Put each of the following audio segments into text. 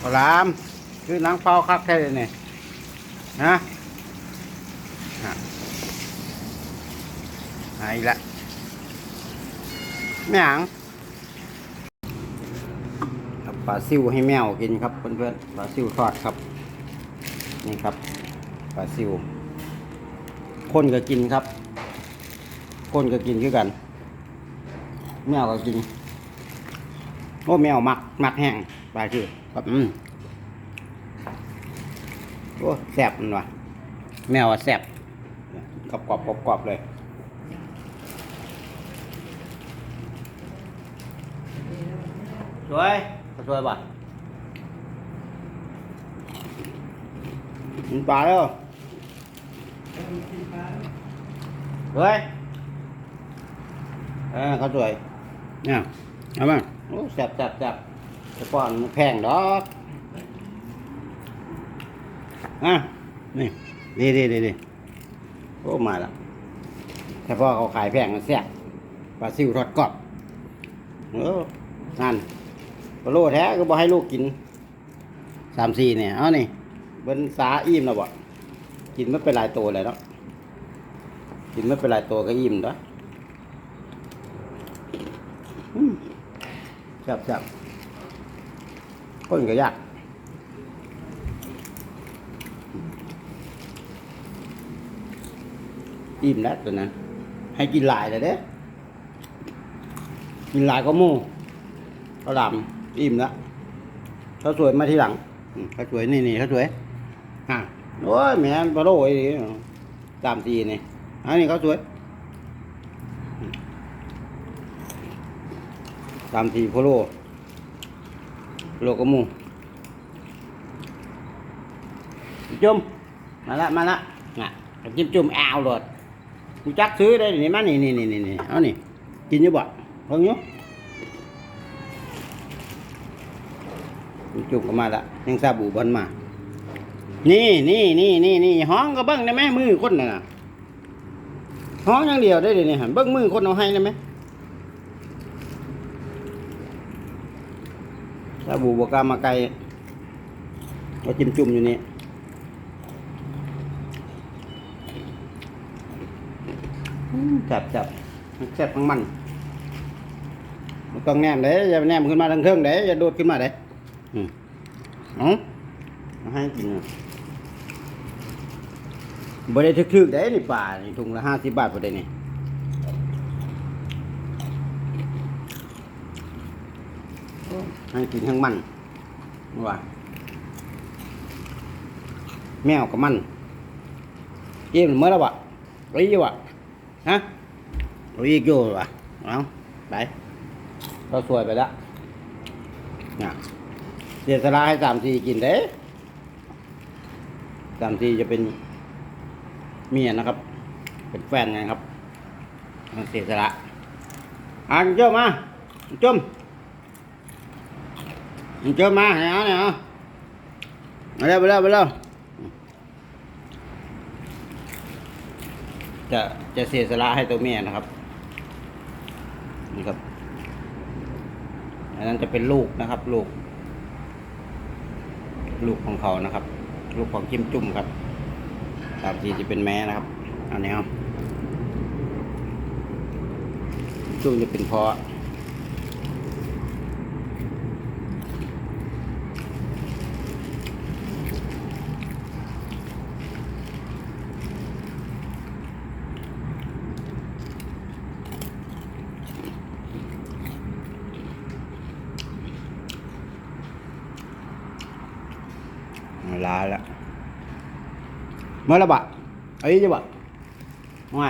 ขอราม คือนังเฝ้าคักแท้เลยนี่นะอะอะอีกและแม่หยังปลาซิวให้แมวกินครับเพื่อนๆปลาซิวทอดครับ นี่ครับปลาซิวคนก็กินครับ คนก็กินคือกันแมวก็กิน โอ้แมวมักมักแห้งปลาชื่อครับอืมโอ้แซ่บมันวะแมวแซ่บกรอบกรอบกรอบกรอบเลยสวยสวยป่ะกินปลาแล้วสวยเออเขาสวยเนี่ย เอามาโอ้แซ่บแซ่บแซ่บแต่ก่อนมันแพงดอกอะนี่ดีดีดีดีโอ้มาแล้วแต่พอเขาขายแพงมันแซ่บปลาซิวทอดกรอบเออนั่นปลาโลแท้ก็บ่ให้ลูกกินสามสี่เนี่ย เอานี่เบิ้นสาอิ่มแล้วบ่กินไม่เป็นหลายตัวเลยเนาะกินไม่เป็นหลายตัวก็อิ่มด้ว ยอืมแซ่บแซ่บก้นก็ยากอิ่มแล้วตัวนั้นให้กินหลายเลยเด้กินหลายก็มู่เขาดำอิ่มแล้วเขาสวยมาทีหลังเขาสวยนี่นี่เขาสวยอะโอ้ยแม่ปลาโลไอ้ตามตีนี่อันนี้เขาสวยอืม ตามตีโพโลโลกมูจุ่มมาละมาละน่ะจิ้มจุ่มอ้าวเลยกูจักซื้อได้นี่มานี่นี่นี่นี่นี่เอานี่กินอยู่บ่เพิ่งอยู่จุ่มก็มาละยังซาบูบอลมา นี่นี่นี่นี่นี่ห้องก็เบิ้งได้ไหมมือคนน่ะห้องอย่างเดียวได้เลยนี่ยหันเบิ้งมือคนเอาให้ได้ไหม ซาบูบกามาไกลก็จิ้มจุ่มอยู่นี่จับจับแซ่บทั้งมันมันต้องแนมเด้อย่าแนมขึ้นมาทางเครื่องเด้อย่าโดดขึ้นมาเด้อืมอ๋อาให้กินน่ะบ่ได้ทึกๆเด้นี่ป่านี่ถุงละห้าสิบบาทพอได้นี่ ให้กินทั้งมันว่าแมวกับมันเยี่ยมเมื่อแล้ววะรีอยู่วะฮะเราอีกอยู่วะเอาไปเราสวยไปแล้วนะเสียสละให้สามทีกินเด้สามทีจะเป็นเมียนะครับ เป็นแฟนกันครับเสียสละอ่านเจ้ามาจุ่ม เจ้ามาให้เอาเนี่ยเอาไปเร็วไปเร็วไปเร็วจะจะเสียสละให้ตัวเมียนะครับ นี่ครับ อันนั้นจะเป็นลูกนะครับ ลูก ลูกของเขานะครับ ลูกของจิ้มจุ่มครับตามทีจะเป็นแม่นะครับอันนี้ครับจุ่มจะเป็นพาะ ลาแล้วเมื่อละบะเอ้ยจะบะไม่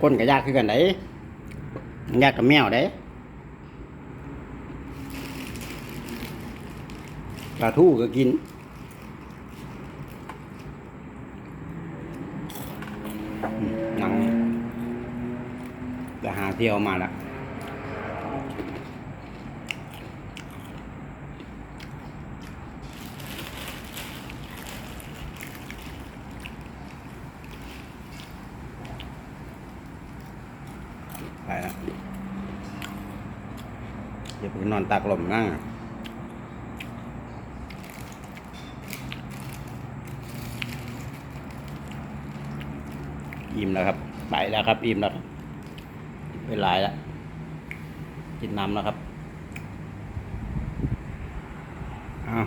คนก็ยากคือกันไดยากกับแมวได้ปลาทูก็กินหนังจะหาเที่ยวมาละ ผมนอนตากลมนั่งอิ่มแล้วครับ ไปแล้วครับ อิ่มแล้วเป็นหลายแล้วกินน้ำแล้วครับเอ้า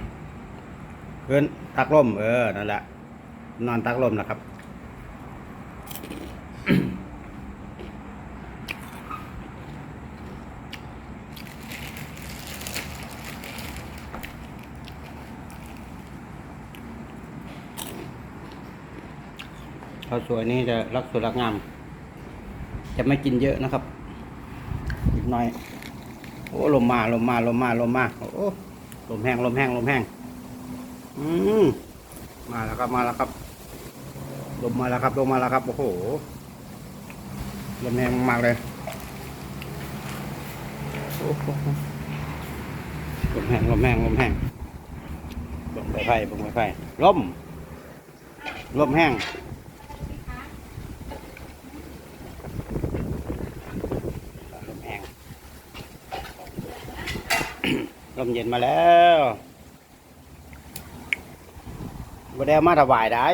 เพื่อนตักลมเออ นั่นแหละ นอนตักลมนะครับ ข้าวสวยนี่จะรักสวยรักงาม จะไม่กินเยอะนะครับ อีกหน่อย โอ้ลมมาลมมาลมมาลมมาโอ้ลมแห้งลมแห้งลมแห้งอืมมาแล้วครับมาแล้วครับลมมาแล้วครับลมมาแล้วครับโอ้โหลมแห้งมากเลยโอ้โหลมแห้งลมแห้งลมแห้งลมไปไฟลมไปไฟลมลมแห้ง ลมแห้ง ลมเย็นมาแล้วบ่ได้ามาถวายได้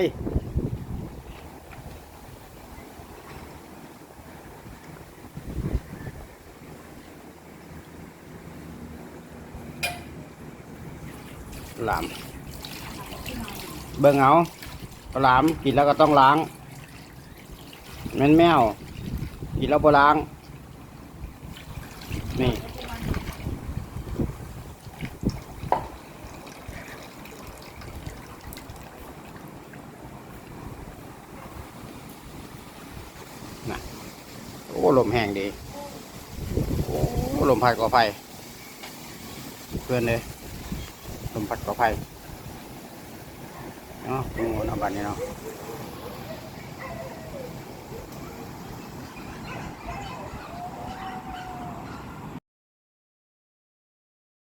หลามเบิ่งเอาหลามกินแล้วก็ต้องล้างแม่นแมวกินแล้วบ่ล้าง นี่ ลมแห้งดี โอ้ลมพัดก่อไฟ เพื่อนเลย ลมพัดก่อไฟเนาะงูเนาะบัดนี้เนาะ